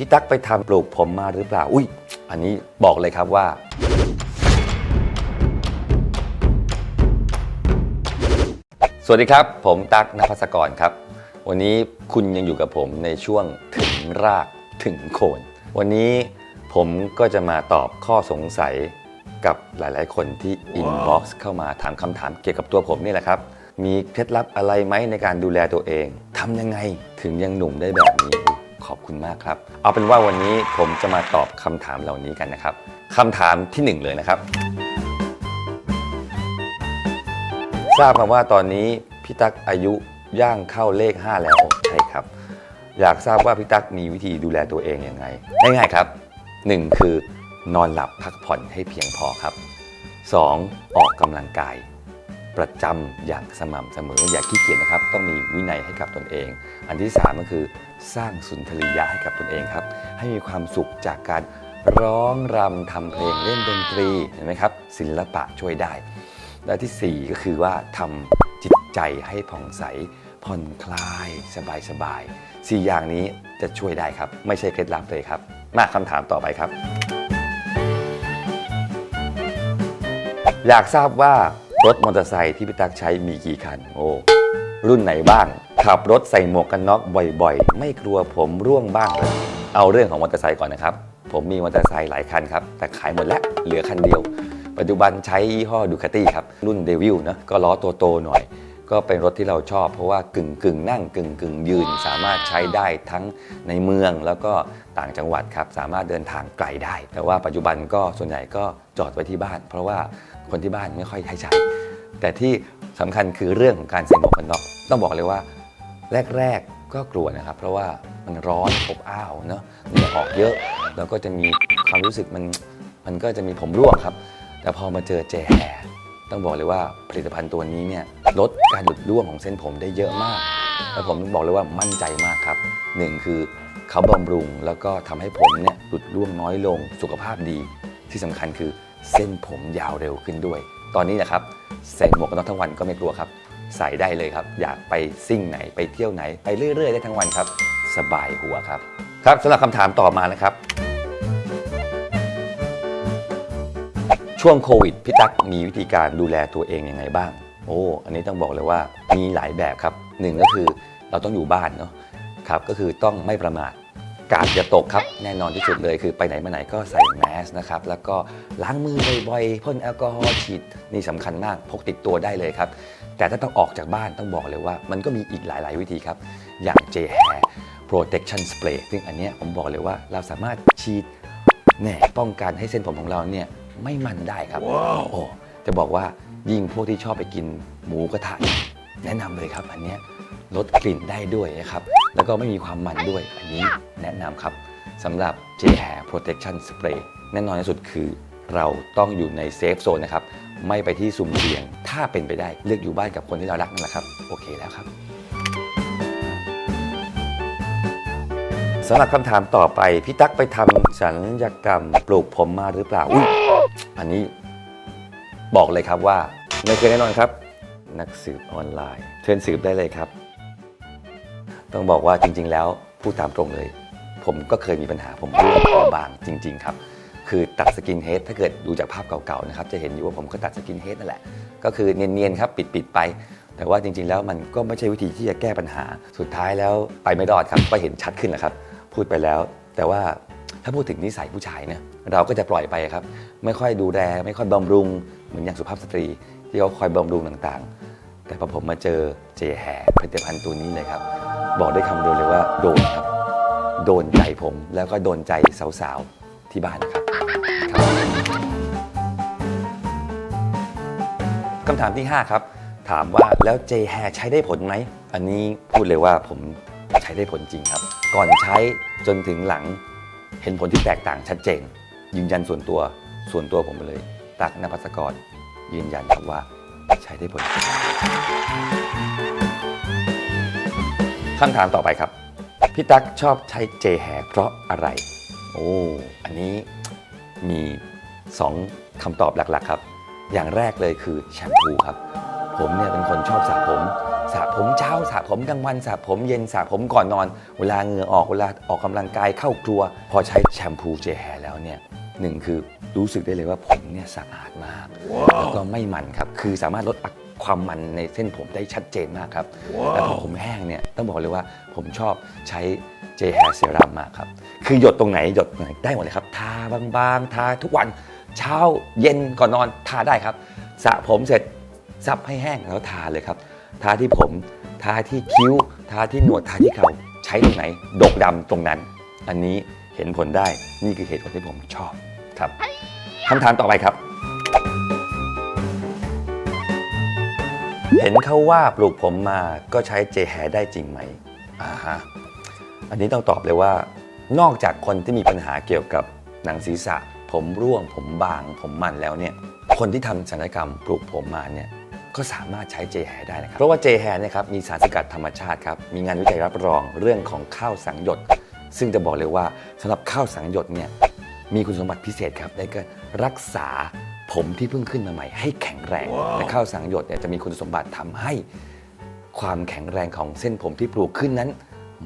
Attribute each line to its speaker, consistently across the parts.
Speaker 1: พี่ตั๊กไปทำปลูกผมมาหรือเปล่า อุ้ย อันนี้บอกเลยครับว่า สวัสดีครับ ผมตั๊กนภัสกรครับ วันนี้คุณยังอยู่กับผมในช่วงถึงรากถึงโคน วันนี้ผมก็จะมาตอบข้อสงสัยกับหลายๆ คนที่อินบ็อกซ์เข้ามาถามคำถามเกี่ยวกับตัวผมนี่แหละครับ มีเคล็ดลับอะไรไหมในการดูแลตัวเองทำยังไงถึงยังหนุ่มได้แบบนี้ ขอบคุณมากครับ เอาเป็นว่าวันนี้ผมจะมาตอบคำถามเหล่านี้กันนะครับคำถามที่หนึ่งเลยนะครับ ทราบมาว่าตอนนี้พี่ตั๊กอายุย่างเข้าเลข 5 แล้วใช่ครับ อยากทราบว่าพี่ตั๊กมีวิธีดูแลตัวเองยังไงง่ายๆครับ 1. คือนอนหลับพักผ่อนให้เพียงพอครับ 2. ออกกำลังกาย ประจำอย่างสม่ำเสมอ อย่าขี้เกียจนะครับ ต้องมีวินัยให้กับตนเอง อันที่ 3 ก็คือสร้างสุนทรียะให้กับตนเองครับ ให้มีความสุขจากการร้องรำทำเพลงเล่นดนตรีเห็นไหมครับ ศิลปะช่วยได้ และที่ 4 ก็คือว่าทำจิตใจให้ผ่องใสผ่อนคลายสบายสบายๆสี่อย่างนี้จะช่วยได้ครับ ไม่ใช่เคล็ดลับเลยครับ มาคำถามต่อไปครับ อยากทราบว่า รถมอเตอร์ไซค์ที่พี่ตั๊กใช้มีกี่คัน โอ้รุ่นไหนบ้าง ขับรถใส่หมวกกันน็อกบ่อยๆ ไม่กลัวผมร่วงบ้างเลยเอาเรื่องของมอเตอร์ไซค์ก่อนนะครับ ผมมีมอเตอร์ไซค์หลายคันครับ แต่ขายหมดแล้วเหลือคันเดียว ปัจจุบันใช้ยี่ห้อดูคาตี้ครับ รุ่นเดวิลนะก็ล้อตัวโตหน่อย ก็เป็นรถที่เราชอบเพราะว่ากึ่งกึ่งนั่งกึ่งกึ่งยืน สามารถใช้ได้ทั้งในเมืองแล้วก็ต่างจังหวัดครับ สามารถเดินทางไกลได้ แต่ว่าปัจจุบันก็ส่วนใหญ่ก็จอดไว้ที่บ้าน เพราะว่าคนที่บ้านไม่ค่อยให้ใช้ แต่ที่สำคัญคือเรื่องของการใส่หมวกกันน็อกต้องบอกเลยว่า แรก ๆก็กลัวนะครับ เพราะว่ามันร้อนอบอ้าวเนาะเหงื่อออกเยอะ แล้วก็จะมีความรู้สึกมันมันก็จะมีผมร่วงครับ แต่พอมาเจอเจแฮต้องบอกเลยว่าผลิตภัณฑ์ตัวนี้เนี่ยลดการหลุดร่วงของเส้นผมได้เยอะมาก แล้วผมต้องบอกเลยว่ามั่นใจมากครับหนึ่งคือเขาบำรุงแล้วก็ทำให้ผมเนี่ยหลุดร่วงน้อยลงสุขภาพดี ที่สำคัญคือเส้นผมยาวเร็วขึ้นด้วย ตอนนี้นะครับใส่หมวกกันน็อกทั้งวันก็ไม่กลัวครับ ใส่ได้เลยครับ อยากไปซิ่งไหนไปเที่ยวไหน ไปเรื่อย ๆ ได้ทั้งวันครับ สบายหัวครับ ครับสำหรับคำถามต่อมานะครับ ช่วงโควิดพี่ตั๊กมีวิธีการดูแลตัวเองยังไงบ้าง โอ้อันนี้ต้องบอกเลยว่ามีหลายแบบครับหนึ่งก็คือเราต้องอยู่บ้านเนาะครับก็คือต้องไม่ประมาท กาดอย่าตกครับ แน่นอนที่สุดเลยคือไปไหนมาไหนก็ใส่แมสนะครับ แล้วก็ล้างมือบ่อยๆพ่นแอลกอฮอล์ฉีดนี่สำคัญมากพกติดตัวได้เลยครับ แต่ถ้าต้องออกจากบ้านต้องบอกเลยว่า มันก็มีอีกหลาย ๆ วิธีครับ อย่าง J Hair Protection Spray ซึ่งอันเนี้ยผมบอกเลยว่าเราสามารถฉีดแหน่ป้องกันให้เส้นผมของเราเนี่ยไม่มันได้ครับโอ้จะบอกว่ายิ่งพวกที่ชอบไปกินหมูกระทะเนี่ยแนะนำเลยครับ อันเนี้ยลดกลิ่นได้ด้วยนะครับ แล้วก็ไม่มีความมันด้วย อันนี้แนะนำครับสำหรับ J Hair Protection Spray แน่นอนที่สุดคือ เราต้องอยู่ในเซฟโซนนะครับ ไม่ไปที่สุ่มเสี่ยง ถ้าเป็นไปได้เลือกอยู่บ้านกับคนที่เรารักนั่นแหละครับ โอเคแล้วครับสำหรับคำถามต่อไป พี่ตั๊กไปทำศัลยกรรมปลูกผมมาหรือเปล่าอุ้ยอันนี้บอกเลยครับว่า ไม่เคยแน่นอนครับ นักสืบออนไลน์ เชิญสืบได้เลยครับ ต้องบอกว่าจริง ๆ แล้วพูดตามตรงเลย ผมก็เคยมีปัญหาผมร่วงบางจริง ๆ ครับ คือตัดสกินเฮดถ้าเกิดดูจากภาพเก่าๆนะครับจะเห็นอยู่ว่าผมก็ตัดสกินเฮดนั่นแหละ ก็คือเนียนๆครับปิดๆไป แต่ว่าจริง ๆ แล้วมันก็ไม่ใช่วิธีที่จะแก้ปัญหาสุดท้ายแล้วไปไม่รอดครับก็เห็นชัดขึ้นแหละครับ พูดไปแล้ว แต่ว่าถ้าพูดถึงนิสัยผู้ชายเนี่ยเราก็จะปล่อยไปครับ ไม่ค่อยดูแลไม่ค่อยบำรุง เหมือนอย่างสุภาพสตรี ที่เขาคอยบำรุงต่างๆ แต่พอผมมาเจอเจแฮผลิตภัณฑ์ตัวนี้เลยครับ บอกได้คำเดียวเลยว่าโดนครับ โดนใจผมแล้วก็โดนใจสาวๆ ที่บ้านนะครับครบคำถามที่ 5 ครับ ถามว่าแล้วเจแฮใช้ได้ผลไหม อันนี้พูดเลยว่าผมใช้ได้ผลจริงครับ ก่อนใช้จนถึงหลังเห็นผลที่แตกต่างชัดเจน ยืนยันส่วนตัวส่วนตัวผมไปเลย ตักนภัสกรยืนยันครับว่าใช้ได้ผลจริง คำถามต่อไปครับ พี่ตั๊กชอบใช้เจแฮเพราะอะไร โอ้ อันนี้มี 2คำตอบหลักๆครับ อย่างแรกเลยคือแชมพูครับ ผมเนี่ยเป็นคนชอบสระผมสระผมเช้าสระผมกลางวันสระผมเย็นสระผมก่อนนอน เวลาเหงื่อออกเวลาออกกำลังกายเข้าครัว พอใช้แชมพูเจแฮแล้วเนี่ยหนึ่งคือรู้สึกได้เลยว่าผมเนี่ยสะอาดมาก แล้วก็ไม่มันครับ คือสามารถลด ความมันในเส้นผมได้ชัดเจนมากครับแล้วพอผมแห้งเนี่ยต้องบอกเลยว่าผมชอบใช้เจแฮเซรั่มมากครับ คือหยดตรงไหนหยดตรงไหนได้หมดเลยครับทาบางๆทาทุกวันเช้าเย็นก่อนนอนทาได้ครับสระผมเสร็จซับให้แห้งแล้วทาเลยครับทาที่ผมทาที่คิ้วทาที่หนวดทาที่เขาใช้ตรงไหน ดกดำตรงนั้น อันนี้เห็นผลได้นี่คือเหตุผลที่ผมชอบครับคำถามต่อไปครับ เห็นเขาว่าปลูกผมมาก็ใช้เจแฮได้จริงไหมอ่าฮะอันนี้ต้องตอบเลยว่า นอกจากคนที่มีปัญหาเกี่ยวกับหนังศีรษะ ผมร่วงผมบาง ผมมันแล้วเนี่ยคนที่ทำศัลยกรรมปลูกผมมาเนี่ยก็สามารถใช้เจแฮได้นะครับ เพราะว่าเจแฮเนี่ยครับมีสารสกัดธรรมชาติครับ มีงานวิจัยรับรองเรื่องของข้าวสังหยด ซึ่งจะบอกเลยว่าสำหรับข้าวสังหยดเนี่ยมีคุณสมบัติพิเศษครับในการรักษา ผมที่เพิ่งขึ้นมาใหม่ให้แข็งแรงและข้าวสังหยดเนี่ยจะมีคุณสมบัติทำให้ ความแข็งแรงของเส้นผมที่ปลูกขึ้นนั้น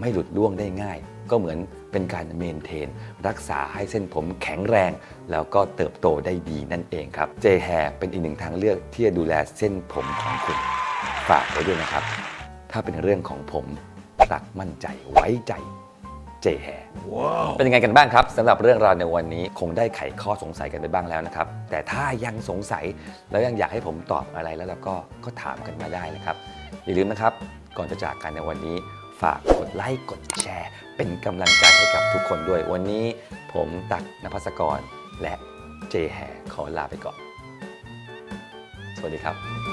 Speaker 1: ไม่หลุดร่วงได้ง่าย ก็เหมือนเป็นการเมนเทน รักษาให้เส้นผมแข็งแรง แล้วก็เติบโตได้ดีนั่นเองครับเจแฮเป็นอีกหนึ่งทางเลือกที่จะดูแลเส้นผมของคุณฝากไว้ด้วยนะครับ ถ้าเป็นเรื่องของผมรักมั่นใจไว้ใจ เจแฮเป็นยังไงกันบ้างครับสำหรับเรื่องราวในวันนี้คงได้ไขข้อสงสัยกันไปบ้างแล้วนะครับ แต่ถ้ายังสงสัยแล้วยังอยากให้ผมตอบอะไรแล้วเราก็ก็ถามกันมาได้นะครับ อย่าลืมนะครับ ก่อนจะจากกันในวันนี้ ฝากกดไลค์กดแชร์ เป็นกำลังใจให้กับทุกคนด้วย วันนี้ผมตักนภัสกรและเจแฮขอลาไปก่อน สวัสดีครับ